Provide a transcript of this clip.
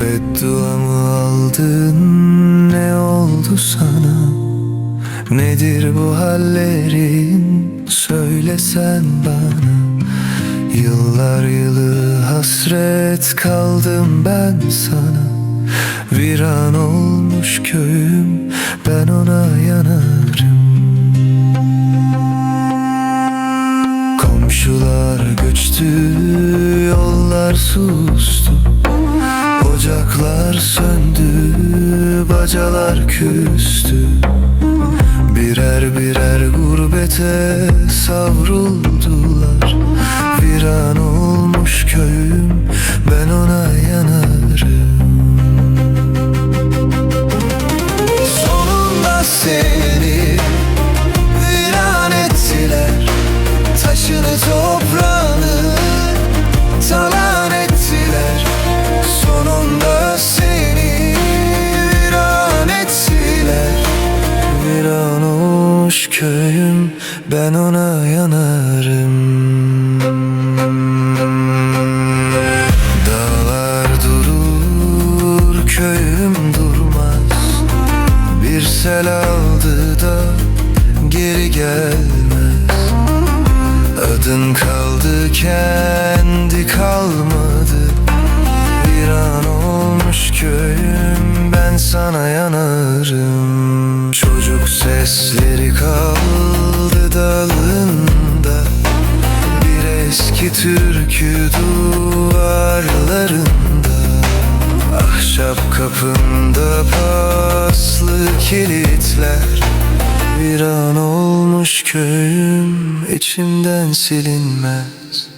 Bedduamı aldın ne oldu sana? Nedir bu hallerin? Söylesen bana. Yıllar yılı hasret kaldım ben sana. Viran olmuş köyüm ben ona yanarım. Komşular göçtü yollar sustu Ocaklar söndü bacalar küstü. Birer birer gurbete savruldular. Viran olmuş köyüm ben ona yanarım. Sonunda seni ben ona yanarım. Dağlar durur köyüm durmaz. Bir sel aldı da geri gelmez. Adın kaldı kendi kalmadı. Bir an olmuş köyüm ben sana yanarım eski türkü duvarlarında Ahşap kapında paslı kilitler. Bir an olmuş köyüm içimden silinmez